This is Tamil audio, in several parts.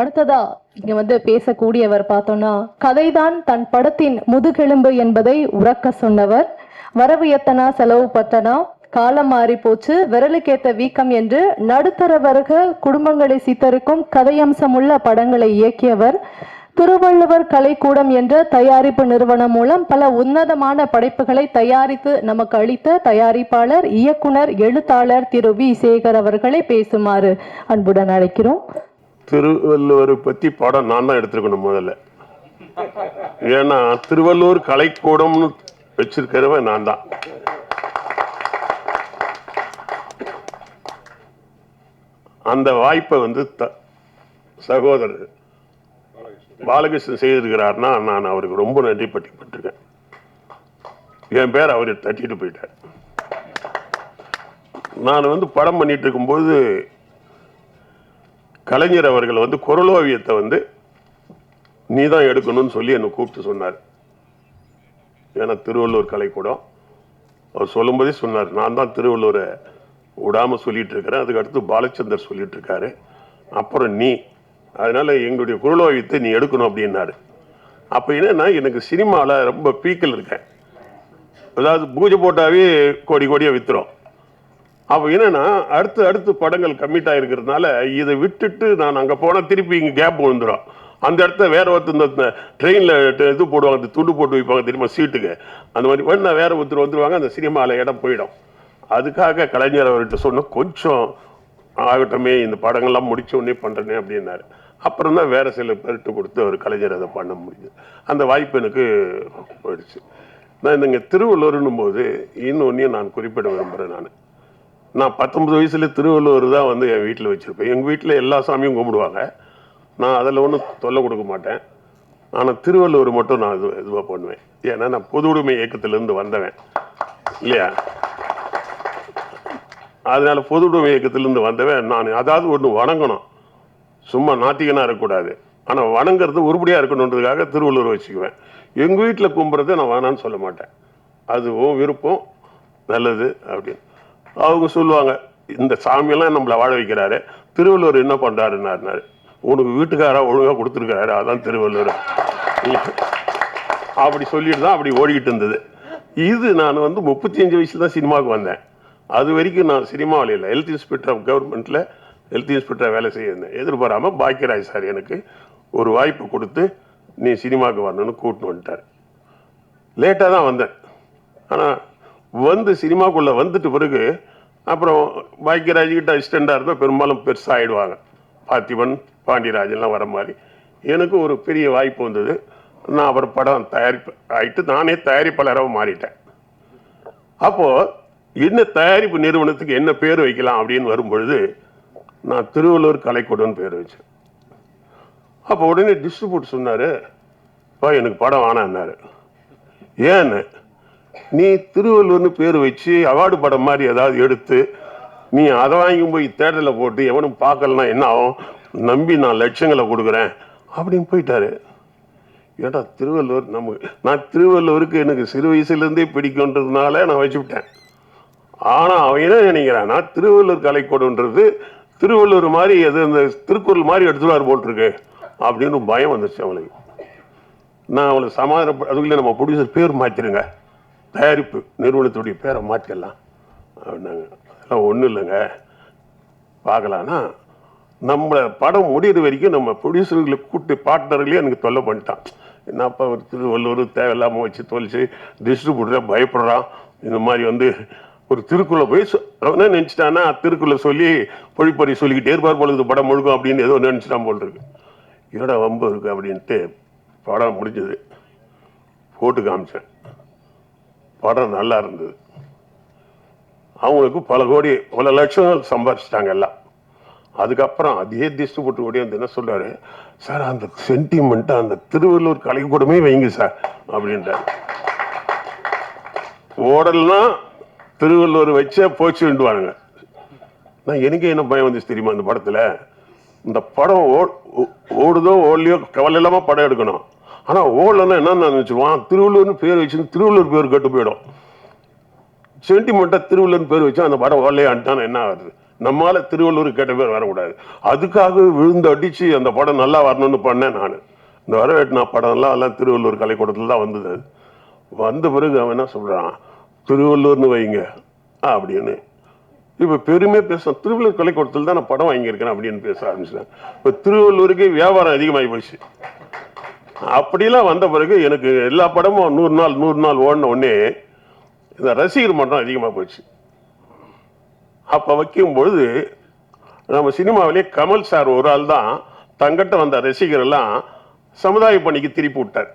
அடுத்ததா இங்க வந்து பேசக்கூடியவர் பார்த்தோம்னா கதைதான் தன் படத்தின் முதுகெலும்பு என்பதை உறக்க சொன்னவர். வரவு எத்தனா செலவு பத்தனா காலம் மாறி போச்சு விரலுக்கேத்த வீக்கம் என்று நடுத்தர வர்க்க குடும்பங்களை சித்தரிக்கும் கதையம்சமுள்ள படங்களை இயக்கியவர். திருவள்ளுவர் கலைக்கூடம் என்ற தயாரிப்பு நிறுவனம் மூலம் பல உன்னதமான படைப்புகளை தயாரித்து நமக்கு அளித்த தயாரிப்பாளர் இயக்குனர் எழுத்தாளர் திரு வி. சேகர் அவர்களை பேசுமாறு அன்புடன் அழைக்கிறோம். திருவள்ளுவரை பற்றி படம் நான் தான் எடுத்துருக்கணும் முதல்ல. ஏன்னா திருவள்ளூர் கலைக்கூடம்னு வச்சிருக்கிறவன் நான் தான். அந்த வாய்ப்பை வந்து த- சகோதரர் பாலகிருஷ்ணன் செய்திருக்கிறார்னா நான் அவருக்கு ரொம்ப நன்றி பட்டிப்பட்டிருக்கேன். என் பேர் அவர் தட்டிட்டு போயிட்டார். நான் வந்து படம் பண்ணிட்டு இருக்கும்போது கலைஞர் அவர்கள் வந்து குரலோவியத்தை வந்து நீ தான் எடுக்கணும்னு சொல்லி என்னை கூப்பிட்டு சொன்னார். ஏன்னா திருவள்ளூர் கலைக்கூடம். அவர் சொல்லும்போதே சொன்னார் நான் தான் திருவள்ளூரை விடாமல் சொல்லிட்டு இருக்கிறேன். அதுக்கு அடுத்து பாலச்சந்தர் சொல்லிட்டு இருக்காரு. அப்புறம் நீ. அதனால எங்களுடைய குரலோவியத்தை நீ எடுக்கணும் அப்படின்னாரு. அப்போ என்னன்னா எனக்கு சினிமாவில் ரொம்ப பீக்கில் இருக்கேன். அதாவது பூஜை போட்டாவே கோடி கோடியாக வித்துரும். அப்போ என்னன்னா அடுத்து அடுத்து படங்கள் கம்மிட் ஆகிருக்கிறதுனால இதை விட்டுட்டு நான் அங்கே போனால் திருப்பி இங்கே கேப் விழுந்துடும் அந்த இடத்த வேற ஒருத்தர் இந்த ட்ரெயினில் இது போடுவாங்க அந்த துண்டு போட்டு வைப்பாங்க தெரியுமா சீட்டுக்கு. அந்த மாதிரி வேணா வேற ஒருத்தர் வந்துருவாங்க அந்த சினிமாவில் இடம் போயிடும். அதுக்காக கலைஞர் அவர்கிட்ட சொன்ன கொஞ்சம் ஆகட்டமே இந்த படங்கள்லாம் முடிச்ச உடனே பண்ணுறேனே அப்படின்னாரு. அப்புறம் தான் வேறு சில பேர்கிட்ட கொடுத்து அவர் கலைஞர் அதை பண்ண முடியுது அந்த வாய்ப்பு எனக்கு போயிடுச்சு. நான் இங்கே திருவள்ளூர்னும் போது இன்னொன்றையும் நான் குறிப்பிட விரும்புகிறேன் நான். நான் பத்தொன்பது வயசுல திருவள்ளுவர் தான் வந்து என் வீட்டில் வச்சுருப்பேன். எங்கள் வீட்டில் எல்லா சாமியும் கும்பிடுவாங்க. நான் அதில் ஒன்றும் தொல்லை கொடுக்க மாட்டேன். ஆனால் திருவள்ளுவர் மட்டும் நான் இது இதுவாக பண்ணுவேன். ஏன்னா நான் பொது உடைமை இயக்கத்திலேருந்து வந்தவன். இல்லையா? அதனால் பொது உடைமை இயக்கத்திலேருந்து வந்தவன் நான். அதாவது ஒன்று வணங்கணும். சும்மா நாத்திகனாக இருக்கக்கூடாது. ஆனால் வணங்குறது உருப்படியாக இருக்கணுன்றதுக்காக திருவள்ளுவர் வச்சுக்குவேன். எங்கள் வீட்டில் கும்புறதை நான் வேணான்னு சொல்ல மாட்டேன். அது விருப்பம். நல்லது அப்படின்னு. அவங்க சொல்லுவாங்க இந்த சாமியெல்லாம் நம்மளை வாழ வைக்கிறாரு. திருவள்ளுவர் என்ன பண்ணுறாருன்னாரு உனக்கு வீட்டுக்காராக ஒழுங்காக கொடுத்துருக்காரு அதான் திருவள்ளுவர். அப்படி சொல்லிட்டு தான் அப்படி ஓடிக்கிட்டு இருந்தது. இது நான் வந்து முப்பத்தி அஞ்சு வயசுல தான் சினிமாவுக்கு வந்தேன். அது வரைக்கும் நான் சினிமாவில் இல்லை. ஹெல்த் இன்ஸ்பெக்டர் ஆஃப் கவர்மெண்ட்டில் ஹெல்த் இன்ஸ்பெக்டராக வேலை செய்யிருந்தேன் எதிர்பாராமல் பாக்கியராஜ் சார் எனக்கு ஒரு வாய்ப்பு கொடுத்து நீ சினிமாவுக்கு வரணும்னு கூட்டின்னு வந்துட்டார். லேட்டாக தான் வந்தேன். ஆனால் வந்து சினிமாக்குள்ளே வந்துட்டு பிறகு அப்புறம் பாக்கியராஜ் கிட்ட அசிஸ்டண்டாக இருந்தால் பெரும்பாலும் பெருசாகிடுவாங்க பார்த்திபன் பாண்டியராஜன்லாம் வர மாதிரி. எனக்கு ஒரு பெரிய வாய்ப்பு வந்தது. நான் அவர் படம் தயாரிப்பு ஆகிட்டு நானே தயாரிப்பாளராக மாறிட்டேன். அப்போது என்ன தயாரிப்பு நிறுவனத்துக்கு என்ன பேர் வைக்கலாம் அப்படின்னு வரும்பொழுது நான் திருவள்ளூர் கலைக்கூடம்னு பேர் வச்சேன். அப்போ உடனே டிஸ்ட்ரிபியூட் சொன்னார் பா எனக்கு படம் வேணான்னாரு ஏன்னு நீ திருவள்ளுவர்னு பேர் வச்சு அவார்டு படம் மாதிரி ஏதாவது எடுத்து நீ அதை வாங்கி போய் தேட்டரில் போட்டு எவனும் பார்க்கலனா என்ன ஆகும்? நம்பி நான் லட்சங்களை கொடுக்குறேன். அப்படின்னு போயிட்டாரு. ஏடா திருவள்ளுவர் நமக்கு நான் திருவள்ளுவருக்கு எனக்கு சிறு வயசுலேருந்தே பிடிக்குன்றதுனால நான் வச்சுவிட்டேன். ஆனால் அவன் என்ன நினைக்கிறான்? நான் திருவள்ளுவர் கலைக்கூடன்றது திருவள்ளுவர் மாதிரி அது அந்த திருக்குறள் மாதிரி எடுத்துருவார் போட்டிருக்கு. அப்படின்னு பயம் வந்துருச்சு அவனுக்கு. நான் அவளை சமாதான அதுக்குள்ளே நம்ம ப்ரொடியூசர் பேர் மாற்றிருங்க தயாரிப்பு நிறுவனத்துடைய பேரை மாற்றிடலாம். அப்படின்னாங்க. அதெல்லாம் ஒன்றும் இல்லைங்க. பார்க்கலான்னா நம்மளை படம் முடியிற வரைக்கும் நம்ம ப்ரொடியூசர்களை கூட்டு பார்ட்னர்களே எனக்கு தொல்லை பண்ணிட்டான். என்னப்பா ஒரு திருவள்ளுவர் தேவையில்லாமல் வச்சு தொலைச்சு டிஸ்ட்ரிபியூட்டரை பயப்படுறான். இந்த மாதிரி வந்து ஒரு திருக்குள்ள போய் அவனே நினச்சிட்டான்னா திருக்குள்ள சொல்லி பொழிப்பறி சொல்லிக்கிட்டே இருப்பார் பொழுது படம் முழுக்கும் அப்படின்னு ஏதோ நினச்சிட்டான் போல் இருக்கு. என்னடா வம்பு இருக்கு அப்படின்ட்டு படம் முடிஞ்சது. போட்டு காமிச்சேன். படம் நல்லா இருந்தது. அவங்களுக்கு பல கோடி பல லட்சம் சம்பாதிச்சிட்டாங்க எல்லாம். அதுக்கப்புறம் அதே டிஸ்ட்ரிபியூட்டர் ஓடி வந்து என்ன சொல்றாரு? சார் அந்த சென்டிமெண்ட் அந்த திருவள்ளூர் கலைக்கூடமே வைங்க சார் அப்படின்றார். ஓடல்னா திருவள்ளூர் வச்சே போச்சுன்டுவானுங்க நான் எனக்கு என்ன பயம் வந்துச்சு தெரியுமா அந்த படத்தில்? இந்த படம் ஓ- ஓ- ஓடுதோ ஓடலையோ கவலை இல்லாமல் படம் எடுக்கணும். ஆனா ஓடலன்னா என்னன்னு நினைச்சிருவான்? திருவள்ளூர்னு பேர் வச்சு திருவள்ளூர் பேர் கெட்டு போயிடும். சென்டிமெண்ட்டாக திருவள்ளுவர் பேர் வச்சு அந்த படம் ஓடலையான்ட்டான் என்ன ஆகுது? நம்மால திருவள்ளூர் கெட்ட பேர் வரக்கூடாது. அதுக்காக விழுந்து அடித்து அந்த படம் நல்லா வரணும்னு பண்ணேன் நான். இந்த வரவேட்டினா படம்லாம் எல்லாம் திருவள்ளூர் கலைக்கூடத்தில் தான் வந்தது வந்த பிறகு அவன் என்ன சொல்றான்? திருவள்ளூர்னு வைங்க அப்படின்னு. இப்போ பெருமை பேச திருவள்ளூர் கலைக்கூடத்தில் தான் நான் படம் வாங்கியிருக்கிறேன் அப்படின்னு பேச ஆரம்பிச்சிட்டேன். இப்போ திருவள்ளூருக்கே வியாபாரம் அதிகமாகி போச்சு. அப்படிலாம் வந்த பிறகு எனக்கு எல்லா படமும் நூறு நாள் நூறு நாள் ஓடின உடனே இந்த ரசிகர் மன்றம் அதிகமாக போச்சு. அப்போ வைக்கும் பொழுது நம்ம சினிமாவிலே கமல் சார் ஒரு ஆள் தான் தங்கிட்ட வந்த ரசிகர் எல்லாம் சமுதாய பணிக்கு திருப்பி விட்டார்.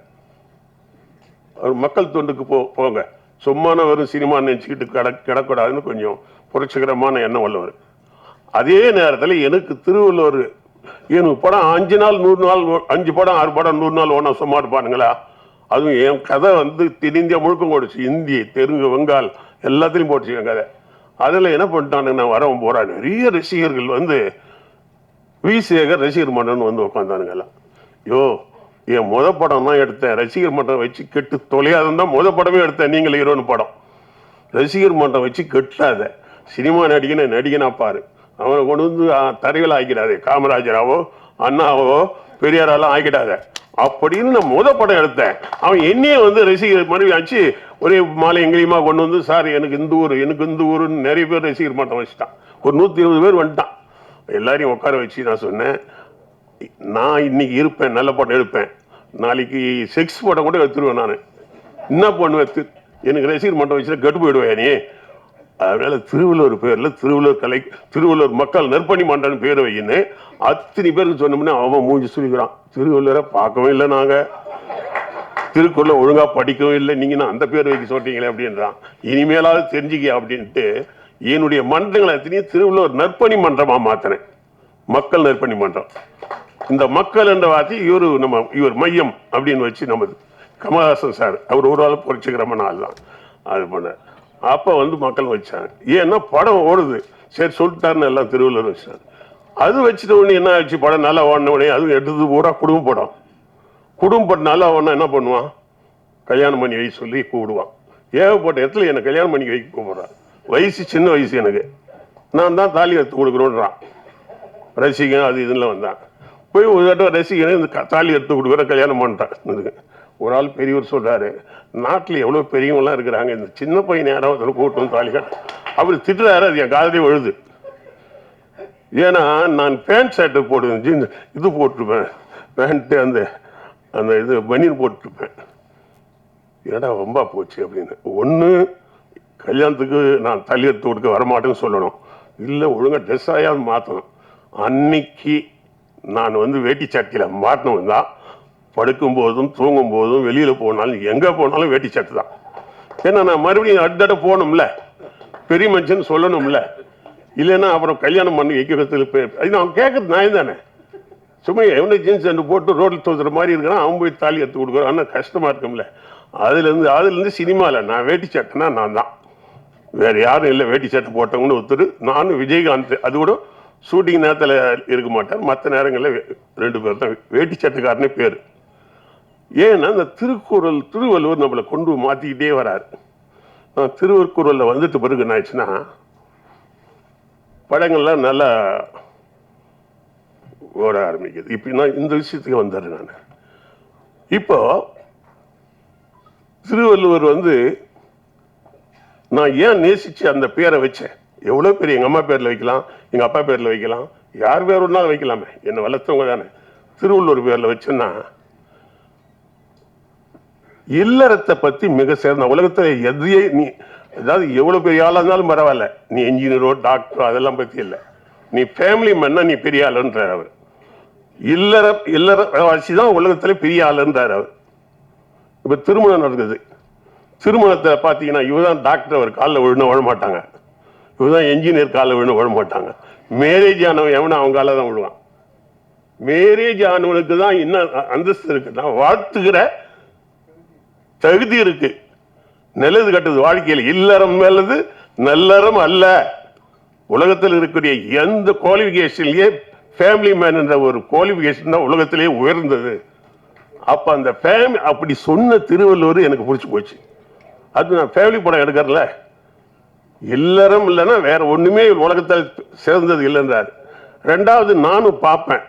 அவர் மக்கள் தொண்டுக்கு போ போங்க. சும்மான வெறும் சினிமா நினச்சிக்கிட்டு கிட கிடக்கூடாதுன்னு கொஞ்சம் புரட்சிகரமான எண்ணம் உள்ளவர். அதே நேரத்தில் எனக்கு திருவள்ளுவர் எனக்கு படம் அஞ்சு நாள் நூறு நாள் அஞ்சு படம் ஆறு படம் நூறு நாள் ஒன்றா சும்மா இருப்பானுங்களா அதுவும் என் கதை வந்து தென்னிந்தியா முழுக்கம் ஓடிச்சு. இந்தி தெலுங்கு வங்காள் எல்லாத்துலேயும் போட்டுச்சு என் கதை. அதில் என்ன பண்ணிட்டானுங்க நான் வரவன் போகிறான் நிறைய ரசிகர்கள் வந்து வி. சேகர் ரசிகர் மன்றம்னு வந்து உட்காந்தானுங்க யோ என் முத படம் தான் எடுத்தேன். ரசிகர் மன்றம் வச்சு கெட்டு தொலையாதான் தான் முத படமே எடுத்தேன். நீங்கள் ஹீரோன்னு படம். ரசிகர் மன்றம் வச்சு கெட்டாத. சினிமா நடிகனை நடிகனா பாரு. அவனை கொண்டு வந்து தரையில் ஆக்கிடாது காமராஜராவோ அண்ணாவோ பெரியாராலாம் ஆக்கிடாத அப்படின்னு நான் முத படம் எடுத்தேன். அவன் என்னையே வந்து ரசிகர் மனைவி ஆச்சு ஒரே மாலை எங்கேயுமா கொண்டு வந்து சார் எனக்கு இந்த ஊர் எனக்கு இந்த ஊருன்னு நிறைய பேர் ரசிகர் மட்டம் வச்சுட்டான். ஒரு நூற்றி இருபது பேர் வந்துட்டான். எல்லாரையும் உட்கார வச்சு நான் சொன்னேன் நான் இன்னைக்கு இருப்பேன் நல்ல படம் எடுப்பேன். நாளைக்கு செக்ஸ் படம் கூட எடுத்துருவேன் நான். என்ன பண்ணுவேன்? எனக்கு ரசிகர் மட்டம் வச்சுட்டா கெட்டு போயிடுவேன் நீ. அதனால திருவள்ளுவர் பேர்ல திருவள்ளுவர் கலை திருவள்ளுவர் மக்கள் நற்பணி மன்றம்னு பேர் வையின்னு அத்தனை பேருக்கு சொன்னோம்னா அவன் மூஞ்சி சொல்லிக்கிறான் திருவள்ளுவரை பார்க்கவும் இல்லை நாங்க. திருக்குறள் ஒழுங்கா படிக்கவும் இல்லை. நீங்க அந்த பேர் வைக்க சொல்றீங்களே அப்படின்றான். இனிமேலாவது தெரிஞ்சுக்க அப்படின்ட்டு என்னுடைய மன்றங்களை அத்தனையும் திருவள்ளுவர் நற்பணி மன்றமா மாத்தினேன். மக்கள் நற்பணி மன்றம். இந்த மக்கள் என்ற வார்த்தை இவர் நம்ம இவர் மையம் அப்படின்னு வச்சு நமது கமலஹாசன் சார் அவர் ஒரு ஆள் புரட்சிகரமான ஆள் தான் அது பண்ண அப்போ வந்து மக்கள் வச்சாங்க. ஏன்னா படம் ஓடுது. சரி சொல்லிட்டாருன்னு எல்லாம் திருவள்ளுவர் வச்சாங்க. அது வச்சுட்ட உடனே என்ன ஆச்சு படம் நல்லா ஓடின உடனே அதுவும் எடுத்தது பூரா குடும்ப படம். குடும்ப படம் நல்லா ஓடினா என்ன பண்ணுவான்? கல்யாணம் பண்ணி வை சொல்லி கூப்பிடுவான். ஏகப்பட்ட இடத்துல என்னை கல்யாணம் பண்ணி வைக்க கூப்பிடுறான் வயசு சின்ன வயசு எனக்கு. நான் தான் தாலி எடுத்து கொடுக்குறோன்றான். ரசிகன் அது இதுல வந்தான். போய் ஒரு தடவை ரசிகனே இந்த தாலி எடுத்து கொடுக்குற கல்யாணம் பண்ணிட்டான். இதுக்கு ஒரு ஆள் பெரியவர் சொல்றாரு நாட்டில் எவ்வளோ பெரியவங்களாம் இருக்கிறாங்க? இந்த சின்ன பையன் யாராவது அதில் கூட்டம் வந்து அவர் திட்டுறாரு அது என் காதலே எழுது ஏன்னா நான் பேண்ட் ஷர்ட்டு போட்டு ஜீன்ஸ் இது போட்டிருப்பேன். பேண்ட்டு அந்த அந்த இது பனியன் போட்டிருப்பேன். ஏடா ரொம்ப போச்சு அப்படின்னு. ஒன்று கல்யாணத்துக்கு நான் தள்ளி எடுத்து கொடுக்க வரமாட்டேன்னு சொல்லணும். இல்லை ஒழுங்காக ட்ரெஸ் ஆயாவது மாற்றணும் அன்னைக்கு நான் வந்து வேட்டி சட்டையில் மாட்டணும் தான். படுக்கும் போதும் தூங்கும் போதும் வெளியில் போனாலும் எங்கே போனாலும் வேட்டி சட்டை தான். ஏன்னா நான் மறுபடியும் அடுத்தட போகணும்ல. பெரிய மனுஷன் சொல்லணும்ல. இல்லைன்னா அப்புறம் கல்யாணம் பண்ணி வைக்கிறதுக்கு பே- அது நான் கேட்கறது நான் தானே? சும்மா எவனை ஜீன்ஸ் ரெண்டு போட்டு ரோட்டில் தோத்துற மாதிரி இருக்கிறான் அவன் போய் தாலி எடுத்து கொடுக்குறான். ஆனால் கஷ்டமாக இருக்கும்ல. அதுலேருந்து அதுலேருந்து சினிமாவில் நான் வேட்டி சட்டைனா நான் தான். வேற யாரும் இல்லை வேட்டி சட்டை போட்டவங்கன்னு ஒருத்தர். நானும் விஜயகாந்த் அது கூட ஷூட்டிங் நேரத்தில் இருக்க மாட்டார். மற்ற நேரங்களில் ரெண்டு பேர் தான். வேட்டி சட்டைக்காரனே பேர். ஏன்னா இந்த திருக்குறள் திருவள்ளுவர் நம்மளை கொண்டு மாற்றிக்கிட்டே வராரு. நான் திருவள்ளுவரில் வந்துட்டு பிறகு என்ன ஆயிடுச்சுன்னா படங்கள்லாம் நல்லா ஓட ஆரம்பிக்குது. இப்போ நான் இந்த விஷயத்துக்கு வந்துடுறேன் நான். இப்போ திருவள்ளுவர் வந்து நான் ஏன் நேசிச்சு அந்த பேரை வச்சேன்? எவ்வளோ பேர் எங்கள் அம்மா பேரில் வைக்கலாம் எங்கள் அப்பா பேரில் வைக்கலாம் யார் பேர் ஒன்றாலும் வைக்கலாமே? என்னை வளர்த்தவங்க தானே. திருவள்ளுவர் பேரில் வச்சேன்னா இல்லறத்தை பற்றி மிக சிறந்த உலகத்தில் எதையே நீ அதாவது எவ்வளோ பெரிய ஆளாக இருந்தாலும் பரவாயில்ல. நீ இன்ஜினியரோ டாக்டரோ அதெல்லாம் பற்றி இல்லை. நீ ஃபேமிலி மேன்னா நீ பெரிய ஆளுன்றார் அவர். இல்லற இல்லற வாசி தான் உலகத்துல பெரிய ஆளுன்றார் அவர். இப்ப திருமணம் நடக்குது. திருமணத்தை பார்த்தீங்கன்னா இவதான் டாக்டர் அவர் காலில் விழுந்து விழ மாட்டாங்க. இவதான் என்ஜினியர் காலில் விழுந்து விழ மாட்டாங்க. மேரேஜ் ஆனவன் எவனும் அவங்க காலில் தான் விழுவான். மேரேஜ் ஆனவனுக்கு தான் இன்னும் அந்தஸ்து இருக்கு நான் வாழ்த்துகிற தகுதி இருக்கு. நல்லது கட்டது வாழ்க்கையில் இல்லறம் நல்லது நல்லறம் அல்ல. உலகத்தில் இருக்கக்கூடிய எந்த குவாலிஃபிகேஷன்லயே ஃபேமிலி மேன் என்ற ஒரு குவாலிஃபிகேஷன் தான் உலகத்திலேயே உயர்ந்தது. அப்ப அந்த ஃபேமிலி அப்படி சொன்ன திருவள்ளுவர் எனக்கு பிடிச்சி போச்சு. அது நான் ஃபேமிலி படம் எடுக்கிறல இல்லறம் இல்லைன்னா வேற ஒண்ணுமே உலகத்தில் சிறந்தது இல்லைன்றார். ரெண்டாவது நானும் பார்ப்பேன்.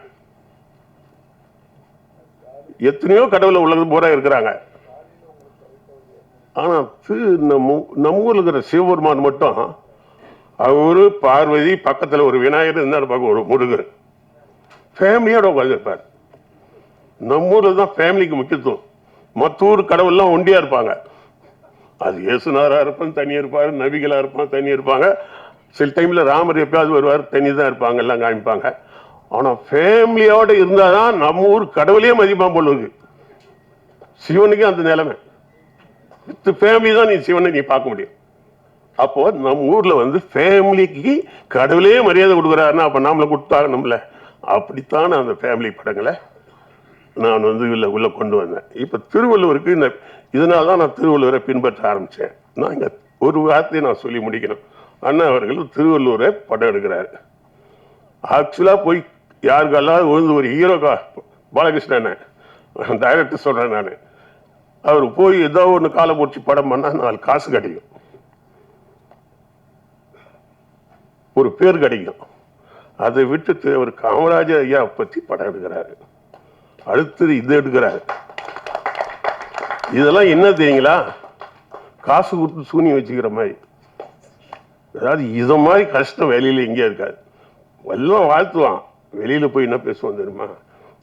எத்தனையோ கடவுளை உலகம் பூரா இருக்கிறாங்க. ஆனா திரு நம்ம நம்ம ஊரில் இருக்கிற சிவபெருமான் மட்டும் அவரு பார்வதி பக்கத்துல ஒரு விநாயகர் இருந்தாலும் பார்க்க ஒரு முருகர். ஃபேமிலியோட உட்காந்துருப்பார் நம்ம ஊர்ல தான் ஃபேமிலிக்கு முக்கியத்துவம். மற்ற ஊர் கடவுள்லாம் ஒண்டியா இருப்பாங்க. அது இயேசுனாரா இருப்பான் தனியாக இருப்பார் நபிகளாக இருப்பான் தனியாக இருப்பாங்க. சில டைம்ல ராமர் எப்பயாவது வருவார் தனி தான் இருப்பாங்க எல்லாம் காமிப்பாங்க. ஆனா ஃபேமிலியோட இருந்தாதான் நம்ம ஊர் கடவுளே மதிப்பான் போலுது சிவனுக்கு அந்த நிலைமை. வித் ஃபேமிலி தான் நீ சிவனை நீ பார்க்க முடியும். அப்போ நம்ம ஊர்ல வந்து ஃபேமிலிக்கு கடவுளே மரியாதை கொடுக்குறாருன்னா அப்ப நாமளை கொடுத்தாகணும்ல அப்படித்தான் அந்த ஃபேமிலி படங்களை நான் வந்து உள்ள உள்ள கொண்டு வந்தேன். இப்ப திருவள்ளுவருக்கு இந்த இதனால தான் நான் திருவள்ளுவரை பின்பற்ற ஆரம்பிச்சேன். நான் இங்க ஒரு வார்த்தையை நான் சொல்லி முடிக்கணும். அண்ணா அவர்கள் திருவள்ளுவரை படம் எடுக்கிறாரு. ஆக்சுவலா போய் யாருக்கெல்லாம் விழுந்து ஒரு ஹீரோக்கா பாலகிருஷ்ணன் டைரக்டர் சொல்றேன் நான். அவர் போய் ஏதோ ஒன்று காலை முடிச்சு படம் பண்ணா நாலு காசு கிடைக்கும். ஒரு பேர் கிடைக்கும். அதை விட்டு அவர் காமராஜர் ஐயா பத்தி படம் எடுக்கிறாரு. அடுத்தது இது எடுக்கிறாரு. இதெல்லாம் என்ன தெரியுங்களா? காசு கொடுத்து சூனி வச்சுக்கிற மாதிரி. அதாவது இத மாதிரி கஷ்டம் வெளியில் எங்கேயும் இருக்காது. எல்லாம் வாழ்த்துவான். வெளியில போய் என்ன பேசுவான் தெரியுமா?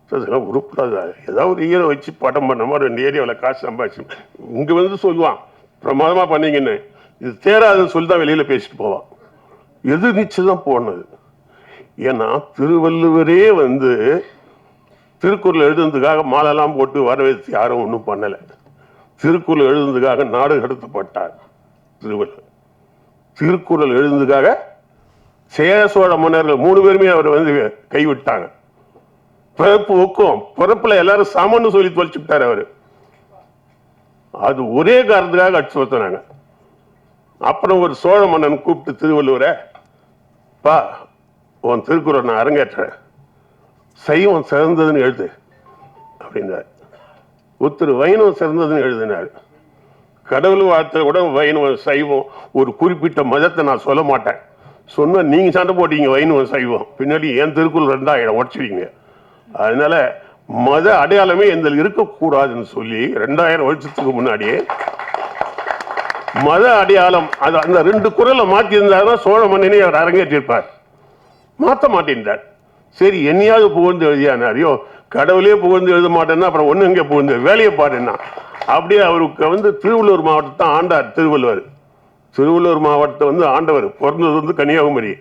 சார், இதெல்லாம் உருப்படாதா. ஏதாவது ஒரு ஹீரோ வச்சு படம் பண்ண மாதிரி ரெண்டு ஏரியாவில் காசு சம்பாதிச்சு. இங்கே வந்து சொல்லுவான் பிரமாதமாக பண்ணீங்கன்னு. இது தேராதுன்னு சொல்லி தான் வெளியில் பேசிட்டு போவான். எது நிச்சயம் போனது? ஏன்னா திருவள்ளுவரே வந்து திருக்குறள் எழுதுனதுக்காக மாலைலாம் போட்டு வரவேற்று யாரும் ஒன்றும் பண்ணலை. திருக்குறள் எழுதுனதுக்காக நாடு கடத்தப்பட்டார் திருவள்ளுவர். திருக்குறள் எழுதுனதுக்காக சேர சோழ மன்னர்கள் மூணு பேருமே அவர் வந்து கைவிட்டாங்க. பிறப்பு ஒக்கும் பிறப்புல எல்லாரும் சமன்னு சொல்லி தொலைச்சுட்டாரு அவரு. அது ஒரே காரணத்துக்காக அடிச்சு வைத்தாங்க அப்புறம் ஒரு சோழ மன்னன் கூப்பிட்டு திருவள்ளுவரை பா உன் திருக்குறள் நான் அரங்கேற்றேன் சைவம் சிறந்ததுன்னு எழுது அப்படின்னாரு. ஒருத்தர் வைணவம் சிறந்ததுன்னு எழுதினார். கடவுள் வார்த்தை கூட வைணவம் சைவம் ஒரு குறிப்பிட்ட மதத்தை நான் சொல்ல மாட்டேன். சொன்னா நீங்க சண்டை போட்டீங்க வைணவம் சைவம். பின்னாடி என் திருக்குறள் ரெண்டாயிரம் உடச்சிருவீங்க அதனால மத அடையாளமே எந்த இருக்கக்கூடாதுன்னு சொல்லி ரெண்டாயிரம் வருஷத்துக்கு முன்னாடியே மத அடையாளம் அது அந்த ரெண்டு குரலை மாத்தி சோழ மன்னனே அவர் அரங்கேற்றிருப்பார். மாத்த மாட்டேன்றார். சரி என்னையாவது புகழ்ந்து எழுதியானாரியோ கடவுளே புகழ்ந்து எழுத மாட்டேன்னா அப்புறம் ஒண்ணு இங்கே புகழ்ந்து வேலையை பாருன்னா. அப்படியே அவருக்கு வந்து திருவள்ளூர் மாவட்டத்தை ஆண்டார் திருவள்ளுவர். திருவள்ளூர் மாவட்டத்தை வந்து ஆண்டவர் பிறந்தது வந்து கன்னியாகுமரி.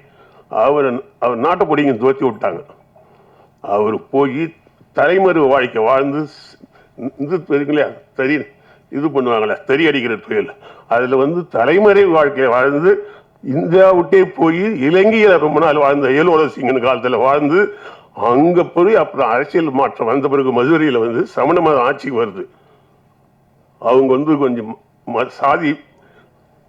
அவர் அவர் நாட்டை பிடிங்க துவச்சி விட்டாங்க. அவர் போய் தலைமறை வாழ்க்கை வாழ்ந்து இந்து இல்லையா தெரியுங்களா தறி இது பண்ணுவாங்களே தறி அடிக்கிற புயல் அதில் வந்து தலைமறை வாழ்க்கையை வாழ்ந்து இந்தியா விட்டே போய் இலங்கையில் ரொம்ப நாள் வாழ்ந்த ஏலோர சிங்கன் காலத்தில் வாழ்ந்து அங்க போய் அப்புறம் அரசியல் மாற்றம் வந்த பிறகு மதுரையில் வந்து சமண மத ஆட்சிக்கு வருது. அவங்க வந்து கொஞ்சம் ம- சாதி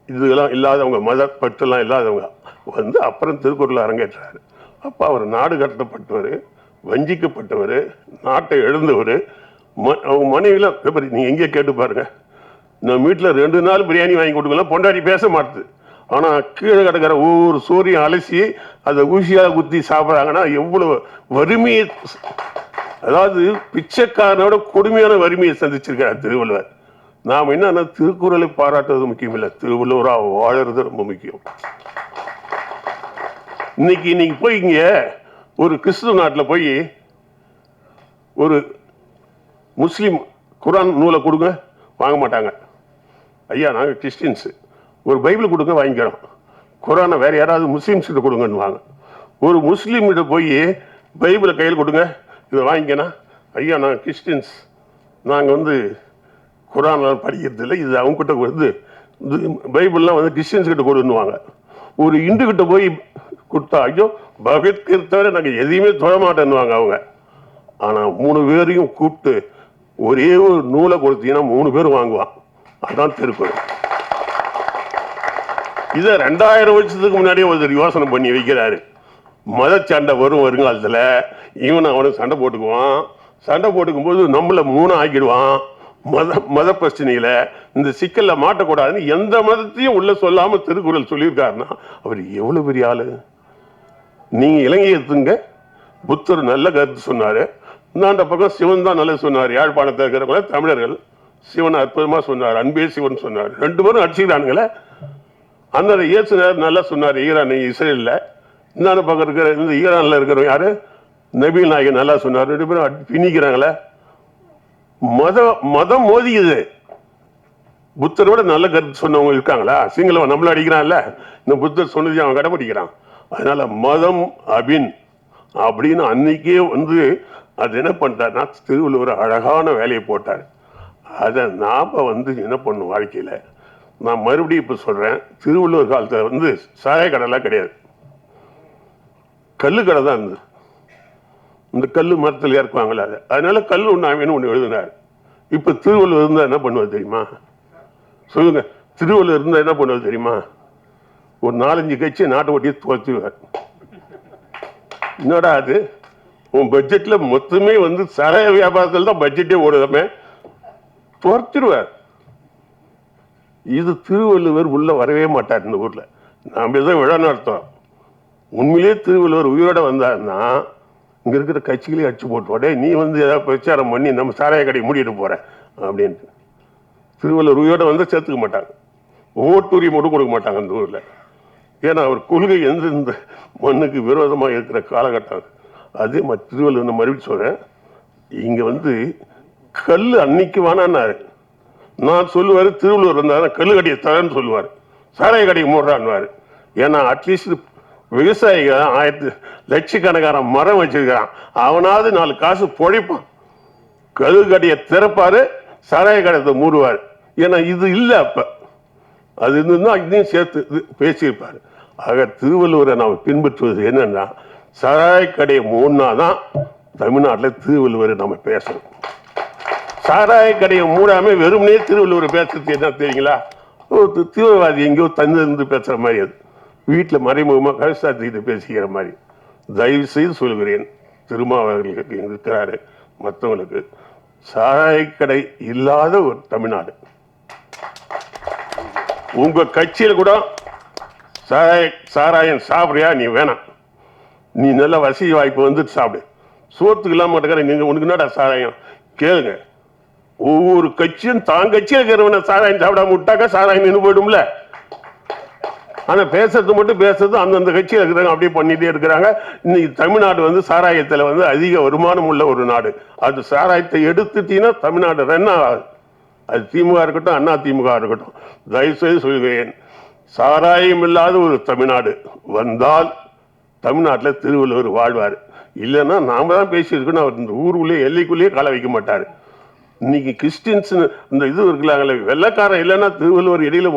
இதெல்லாம் இல்லாதவங்க மத பற்றெல்லாம் இல்லாதவங்க. வந்து அப்புறம் திருக்குறள் அரங்கேற்றாரு. அப்போ அவர் நாடு கடத்தப்பட்டவர் வஞ்சிக்கப்பட்டவர் நாட்டை எழுந்தவர் ம- அவங்க மனைவிலாம் பாரு, நீங்க எங்கேயே கேட்டு பாருங்க. நம்ம வீட்டில் ரெண்டு நாள் பிரியாணி வாங்கி கொடுக்கலாம் பொண்டாட்டி பேச மாட்டுது. ஆனா கீழே கிடக்கிற ஒவ்வொரு சூரியன் அலசி அதை ஊசியாக குத்தி சாப்பிட்றாங்கன்னா எவ்வளவு வறுமையை அதாவது பிச்சைக்காரனோட கொடுமையான வறுமையை சந்திச்சிருக்கார் திருவள்ளுவர். நாம் என்னன்னா திருக்குறளை பாராட்டுறது முக்கியம் இல்லை திருவள்ளுவரா வாழறது ரொம்ப முக்கியம். இன்னைக்கு இன்னைக்கு போய் இங்கே ஒரு கிறிஸ்துவ நாட்டில் போய் ஒரு முஸ்லீம் குரான் நூலை கொடுங்க வாங்க மாட்டாங்க. ஐயா நாங்கள் கிறிஸ்டின்ஸு. ஒரு பைபிள் கொடுங்க வாங்கிக்கிறோம். குரானை வேறு யாராவது முஸ்லீம்ஸ்கிட்ட கொடுங்கன்னு வாங்க ஒரு முஸ்லீம்கிட்ட போய் பைபிளை கையில் கொடுங்க இதை வாங்கிக்கணும் ஐயா நாங்கள் கிறிஸ்டின்ஸ். நாங்கள் வந்து குரான்லாம் படிக்கிறது இல்லை இது அவங்க கிட்ட வந்து பைபிள்லாம் வந்து கிறிஸ்டின்ஸ்கிட்ட கொடுன்னுவாங்க. ஒரு இண்டுகிட்ட போய் கொடுத்தா ஐயோ பகத்கீர் தவிர நாங்கள் எதையுமே தொட மாட்டேன்னுவாங்க அவங்க. ஆனால் மூணு பேரையும் கூப்பிட்டு ஒரே ஒரு நூலை கொடுத்தீங்கன்னா மூணு பேர் வாங்குவான். அதான் திருக்குறள். இதை ரெண்டாயிரம் வருஷத்துக்கு முன்னாடியே ஒருத்தர் யோசனை பண்ணி வைக்கிறாரு. மத சண்டை வரும் வருங்காலத்துல இவன் அவனும் சண்டை போட்டுக்குவான். சண்டை போட்டுக்கும் போது நம்மள மூணு ஆக்கிடுவான். மத மத பிரச்சனையில் இந்த சிக்கலில் மாட்டக்கூடாதுன்னு எந்த மதத்தையும் உள்ளே சொல்லாமல் திருக்குறள் சொல்லியிருக்காருன்னா அவர் எவ்வளோ பெரிய ஆளு? நீங்க இலங்கையத்துங்க புத்தர் நல்ல கருத்து சொன்னாரு. இந்தாண்ட பக்கம் சிவன் தான் நல்லது சொன்னார். யாழ்ப்பாணத்தில் இருக்கிறவங்கள தமிழர்கள். சிவன் அற்புதமா சொன்னார். அன்பே சிவன் சொன்னார். ரெண்டு பேரும் அடிச்சுக்கிறானுங்களே அந்த இயேசுனர் நல்லா சொன்னார். ஈரான் இஸ்ரேலில். இந்தாண்ட பக்கம் இருக்கிற இந்த ஈரான்ல இருக்கிறவங்க யாரு? நபீல் நாயகன் நல்லா சொன்னார். ரெண்டு பேரும் பிணிக்கிறாங்களே மதம் மத மதம் மோதிக்குது. புத்தரோட நல்ல கருத்து சொன்னவங்க இருக்காங்களா? சிங்களவன் நம்மள அடிக்கிறான்ல. இந்த புத்தர் சொன்னதையும் அவன் கடைபிடிக்கிறான். அதனால மதம் அபின் அப்படின்னு அன்னைக்கே வந்து அது என்ன பண்ணிட்டார்னா திருவள்ளுவர் அழகான வேலையை போட்டார். அதை நாம வந்து என்ன பண்ணும் வாழ்க்கையில? நான் மறுபடியும் இப்போ சொல்றேன் திருவள்ளுவர் காலத்துல வந்து சாய கடைலாம் கிடையாது. கல்லு கடை தான் இருந்தது. இந்த கல் மரத்தில் இறக்குவாங்களே அது. அதனால கல் உண்ணாமின்னு ஒன்று எழுதினார். இப்ப திருவள்ளுவர் இருந்தா என்ன பண்ணுவார் தெரியுமா? சொல்லுங்க திருவள்ளுவர் இருந்தால் என்ன பண்ணுவார் தெரியுமா? ஒரு நாலஞ்சு கட்சி நாட்டை ஒட்டி துவச்சுவார் என்னடா அது? உன் பட்ஜெட்ல மொத்தமே வந்து சரைய வியாபாரத்தில் தான் பட்ஜெட்டே ஓடுதமே துவச்சிருவார் இது திருவள்ளுவர் உள்ள வரவே மாட்டார் இந்த ஊர்ல. நாம ஏதோ விழா நடத்தோம் உண்மையிலேயே திருவள்ளுவர் உயிரோட வந்தார்னா இங்க இருக்கிற கட்சிகளே அடிச்சு போட்டுவோடே உடனே நீ வந்து ஏதாவது பிரச்சாரம் பண்ணி நம்ம சாராய கடை மூடிட்டு போற அப்படின்ட்டு. திருவள்ளுவர் உயிரோட வந்து சேர்த்துக்க மாட்டாங்க. ஓட்டுரிமை மட்டும் கொடுக்க மாட்டாங்க அந்த ஊர்ல. ஏன்னா அவர் கொள்கை எந்த இந்த மண்ணுக்கு விரோதமாக இருக்கிற காலகட்டம் அதே. மாதிரி திருவள்ளுவர் நான் மறுபடியும் சொல்கிறேன் இங்கே வந்து கல் அன்னைக்கு வேணான்னாரு. நான் சொல்லுவார் திருவள்ளுவர் வந்தாரு கல் கடையை தரேன்னு சொல்லுவார். சாராய கடையை மூடுறான்வார் ஏன்னா அட்லீஸ்ட் விவசாயிகள் ஆயிரத்து லட்சக்கணக்கான மரம் வச்சிருக்கிறான். அவனாவது நாலு காசு பொழைப்பான். கல் கடையை திறப்பார் சாராய கடையை மூடுவார். ஏன்னா இது இல்லை அப்போ. அது இருந்ததுன்னா இதையும் சேர்த்து இது பேசியிருப்பாரு. ஆக திருவள்ளுவரை நாம் பின்பற்றுவது என்னன்னா சாராய கடையை மூடினாதான் தமிழ்நாட்டில் திருவள்ளுவரை நம்ம பேசணும். சாராய கடையை மூடாம வெறுமனே திருவள்ளுவர் பேசுறது என்ன தெரியுங்களா? ஒரு தீவிரவாதி எங்கேயோ தந்திருந்து பேசுகிற மாதிரி அது. வீட்டில் மறைமுகமாக கவிசாத்திட்டு பேசிக்கிற மாதிரி. தயவு செய்து சொல்கிறேன் திருமாவர்களுக்கு இருக்கிறாரு மற்றவங்களுக்கு சாராயக்கடை இல்லாத ஒரு தமிழ்நாடு. உங்க கட்சியில கூட சாராய சாராயம் சாப்பிட்றியா? நீ வேணாம். நீ நல்ல வசதி வாய்ப்பு வந்துட்டு சாப்பிடு. சோத்துக்கு இல்லாம மாட்டேங்கிற நீங்க உனக்கு என்னடா சாராயம்? கேளுங்க. ஒவ்வொரு கட்சியும் தான் கட்சியில் இருக்கிறவன சாராயம் சாப்பிடாம விட்டாக்கா சாராயம் நின்று போயிடும்ல. ஆனா பேசுறது மட்டும் பேசுறது அந்தந்த கட்சியில் இருக்கிறாங்க அப்படியே பண்ணிட்டே இருக்கிறாங்க. இன்னைக்கு தமிழ்நாடு வந்து சாராயத்துல வந்து அதிக வருமானம் உள்ள ஒரு நாடு. அது சாராயத்தை எடுத்துட்டீங்கன்னா தமிழ்நாடு ரன் ஆகாது. அது திமுக இருக்கட்டும் அண்ணா திமுக இருக்கட்டும். தயவுசெய்து சொல்கிறேன் சாராயம் இல்லாத ஒரு தமிழ்நாடு வந்தால் தமிழ்நாட்டில் திருவள்ளுவர் வாழ்வார். இல்லைன்னா நாம தான் பேசியிருக்கணும். அவர் இந்த ஊருக்குள்ளேயே எல்லைக்குள்ளேயே களை வைக்க மாட்டார். இன்னைக்கு கிறிஸ்டின்ஸ் இந்த இது இருக்கலாங்களே வெள்ளைக்காரன் இல்லைன்னா திருவள்ளுவர் இடையில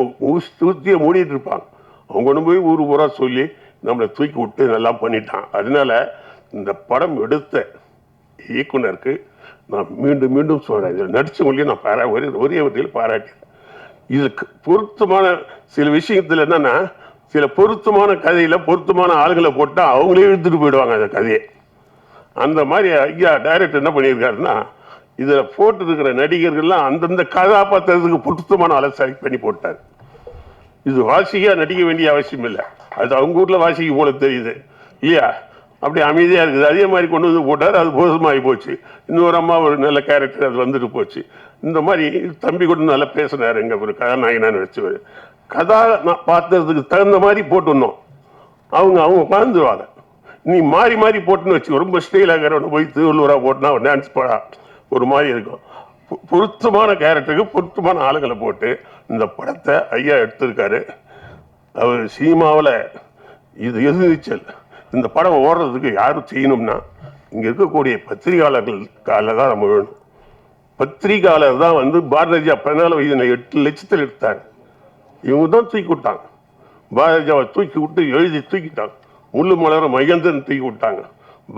தூத்திய மூடிட்டு இருப்பாங்க அவங்க கொண்டு போய் ஊர் ஊரா சொல்லி நம்மளை தூக்கி விட்டு நல்லா பண்ணிட்டான். அதனால இந்த படம் எடுத்த இயக்குனருக்கு நான் மீண்டும் மீண்டும் சொல்கிறேன் இதில் நடிச்சவங்களையும் நான் பாரா ஒரே ஒரே வகையில் பாராட்டினேன் இதுக்கு பொருத்தமான சில விஷயத்தில் என்னென்னா சில பொருத்தமான கதையில் பொருத்தமான ஆளுங்களை போட்டால் அவங்களே இழுத்துட்டு போயிடுவாங்க அந்த கதையை. அந்த மாதிரி ஐயா டைரக்டர் என்ன பண்ணியிருக்காருன்னா இதில் போட்டிருக்கிற நடிகர்கள்லாம் அந்தந்த கதாபாத்திரத்துக்கு பொருத்தமான ஆளை செலக்ட் பண்ணி போட்டார். இது வாசிக்கா நடிக்க வேண்டிய அவசியம் இல்லை. அது அவங்க ஊரில் வாசிக்க போல தெரியுது. இல்லையா? அப்படி அமைதியாக இருக்குது. அதே மாதிரி கொண்டு வந்து போட்டார். அது போதுமாகி போச்சு. இன்னொரு அம்மா ஒரு நல்ல கேரக்டர் அது வந்துட்டு போச்சு. இந்த மாதிரி தம்பி கூட நல்லா பேசினார். எங்கள் ஒரு கதாநாயகனான்னு வச்சு கதா நான் பார்த்ததுக்கு தகுந்த மாதிரி போட்டுனோம் அவங்க அவங்க மறந்துடுவாங்க நீ மாறி மாறி போட்டுன்னு வச்சு ரொம்ப ஸ்டைலாகிறவனை போய் திருவள்ளூராக போட்டுனா அவன் டான்ஸ் போடா ஒரு மாதிரி இருக்கும். பொ- பொருத்தமான கேரக்டருக்கு பொருத்தமான ஆளுங்களை போட்டு இந்த படத்தை ஐயா எடுத்திருக்காரு. அவர் சீமாவில் இது எதிர்நீச்சல். இந்த படம் ஓடுறதுக்கு யாரும் செய்யணும்னா இங்கே இருக்கக்கூடிய பத்திரிகையாளர்கள் கால தான் நம்ம வேணும். பத்திரிகையாளர் தான் வந்து பாரதிஜா பதினாலு வயதுல எட்டு லட்சத்தில் எடுத்தார். இவங்க தான் தூக்கி விட்டாங்க. பாரதிஜாவை தூக்கி விட்டு எழுதி தூக்கிட்டாங்க முள்ளு மலர மகேந்திரன் தூக்கி விட்டாங்க.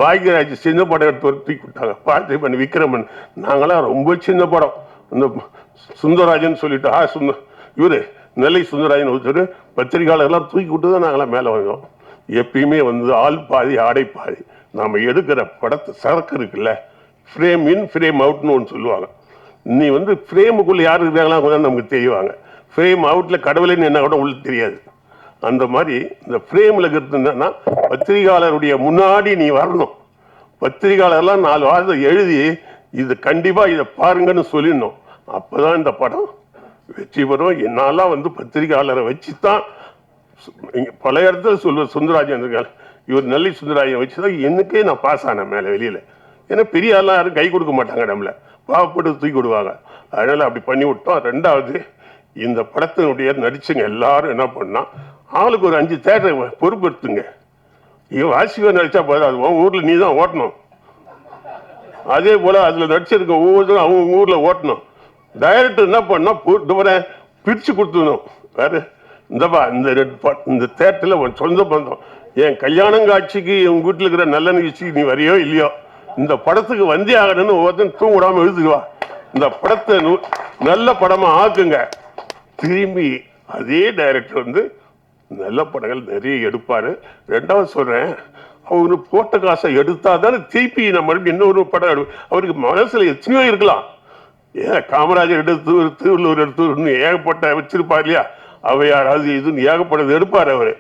பாக்யராஜ் சின்ன படம் எடுத்தவர் தூக்கி விட்டாங்க. பார்த்திபன் விக்ரமன் நாங்களாம் ரொம்ப சின்ன படம். இந்த சுந்தரராஜன் சொல்லிட்டு ஆ சுந்தர் இவர் நெல்லை சுந்தரராஜன் ஒருத்தர் பத்திரிகையாளர்லாம் தூக்கி விட்டு தான் நாங்களாம் மேலே வந்தோம். எப்பயுமே வந்து ஆள் பாதி ஆடை பாதி. நாம எடுக்கிற படத்தை சரக்கு இருக்குல்ல ஃப்ரேம் இன் ஃப்ரேம் அவுட்னு ஒன்று சொல்லுவாங்க. நீ வந்து ஃப்ரேமுக்குள்ள யார் இருக்காங்களா நமக்கு தெரியுவாங்க ஃப்ரேம் அவுட்ல கடவுளேன்னு என்ன கூட உங்களுக்கு தெரியாது. அந்த மாதிரி இந்த ஃப்ரேமில் இருக்கிறது என்னன்னா பத்திரிகையாளருடைய முன்னாடி நீ வரணும். பத்திரிகையாளர்லாம் நாலு வாரத்தை எழுதி இது கண்டிப்பா இதை பாருங்கன்னு சொல்லிடணும். அப்பதான் இந்த படம் வெற்றி பெறும். என்னாலாம் வந்து பத்திரிகையாளரை வச்சு தான் பல இடத்துல சொல்லுவ சுந்தரராஜன் இருக்கார். இவர் நல்லி சுந்தரராஜன் வச்சு தான் எனக்கே நான் பாஸ் ஆனேன் மேலே வெளியில. ஏன்னா பெரிய ஆள்லாம் யாரும் கை கொடுக்க மாட்டாங்க நம்மள. பாவப்பட்டு தூக்கி விடுவாங்க. அதனால அப்படி பண்ணி விட்டோம். ரெண்டாவது இந்த படத்தினுடைய நடிச்சுங்க எல்லாரும் என்ன பண்ணா ஆளுக்கு ஒரு அஞ்சு தேட்டரை பொறுப்பெடுத்துங்க. இவன் வாசிவன் நடிச்சா போதும். அது உன் ஊர்ல நீ தான் ஓட்டணும். அதே போல அதில் நடிச்சிருக்க ஒவ்வொருத்தரும் அவங்க ஊரில் ஓட்டணும். டைரக்டர் என்ன பண்ணா தூர பிரிச்சு கொடுத்துடணும். வேறு இந்தப்பா இந்த ரெட் பா- இந்த தேட்டரில் உன் சொந்த பந்தம். என் கல்யாணம் காட்சிக்கு உன் வீட்டில் இருக்கிற நல்ல நிகழ்ச்சிக்கு நீ வரையோ இல்லையோ? இந்த படத்துக்கு வந்தே ஆகணும்னு ஒவ்வொருத்தரும் தூங்க எழுதுக்குவா இந்த படத்தை நல்ல படமாக ஆக்குங்க. திரும்பி அதே டைரக்டர் வந்து நல்ல படங்கள் நிறைய எடுப்பார். ரெண்டாவது சொல்கிறேன் அவரு போட்ட காசை எடுத்தால் தானே திருப்பி நம்ம இன்னொரு படம் எடு அவருக்கு மனசில் எத்தனையோ இருக்கலாம். ஏன் காமராஜர் எடுத்து திருவள்ளூர் எடுத்து இன்னும் ஏகப்பட்ட வச்சிருப்பார் இல்லையா? அவையார் அது இதுன்னு ஏகப்பட்டது எடுப்பார் அவர்.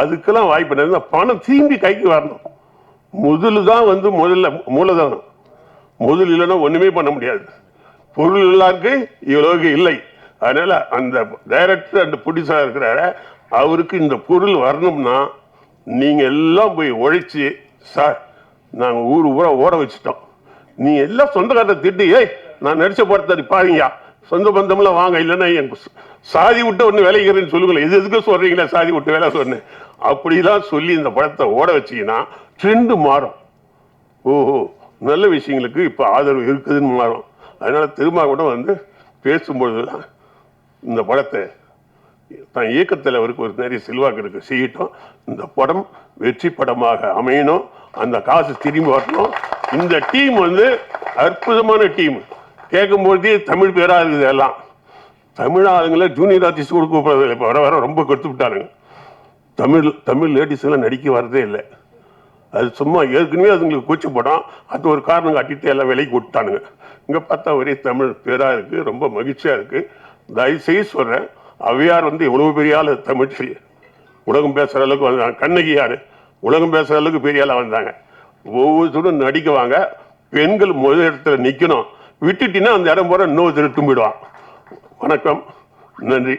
அதுக்கெல்லாம் வாய்ப்பு என்ன பணம் திரும்பி கைக்கு வரணும். முதலு தான் வந்து முதல்ல மூலதனம். முதல் இல்லைன்னா ஒன்றுமே பண்ண முடியாது. பொருள் எல்லாருக்கு இவ்வளவுக்கு இல்லை. அதனால் அந்த டைரக்டர் அந்த ப்ரொடியூசரா இருக்கிறார. அவருக்கு இந்த பொருள் வரணும்னா நீங்கள் எல்லாம் போய் உழைச்சி சார் நாங்கள் ஊர் ஊரை ஓட வச்சுட்டோம். நீ எல்லாம் சொந்தக்காரத்தை திட்டு ஏய் நான் நடிச்ச படத்தை பாருங்கயா சொந்த பந்தம்லாம் வாங்க இல்லைன்னா என் சாதி விட்டு ஒன்று விளைகிறேன்னு சொல்லுங்களேன். எது எதுக்கு சொல்கிறீங்களே சாதி விட்டு வேலை சொன்னேன் அப்படிலாம் சொல்லி இந்த படத்தை ஓட வச்சீங்கன்னா ட்ரெண்டு மாறும். ஓஹோ நல்ல விஷயங்களுக்கு இப்போ ஆதரவு இருக்குதுன்னு மாறும். அதனால் திருமா கூட வந்து பேசும்பொழுதுலாம் இந்த படத்தை தான் இயக்கத்தில் அவருக்கு ஒரு நிறைய செல்வாக்கு இருக்கு. செய்யட்டும் இந்த படம் வெற்றி படமாக அமையணும். அந்த காசு திரும்பி வரணும். இந்த டீம் வந்து அற்புதமான டீம். கேட்கும்பொழுது தமிழ் பேராக இருக்குது எல்லாம். தமிழ் ஆளுங்களை ஜூனியர் ஆர்டிஸ்ட் கூட போறதில்லை இப்போ வர வர ரொம்ப கொடுத்து விட்டானுங்க. தமிழ் தமிழ் லேடிஸ்லாம் நடிக்க வரதே இல்லை. அது சும்மா ஏற்கனவே அதுங்களுக்கு கூச்சப்படும். அது ஒரு காரணம் காட்டிட்டு எல்லாம் விலைக்கு விட்டானுங்க இங்கே பார்த்தா ஒரே தமிழ் பேராக இருக்குது ரொம்ப மகிழ்ச்சியாக இருக்குது தயவு செய்து அவையார் வந்து எவ்வளவு பெரிய ஆளு தமிழ். உலகம் பேசுகிற அளவுக்கு வந்தாங்க. கண்ணகி யார்? உலகம் பேசுகிற அளவுக்கு பெரிய ஆளாக வந்தாங்க. ஒவ்வொருத்தரும் நடிக்குவாங்க பெண்கள் முதல் இடத்துல நிற்கணும் விட்டுட்டீங்கன்னா அந்த இடம் போற இன்னொருத்தர் தும்பிடுவான் வணக்கம். நன்றி.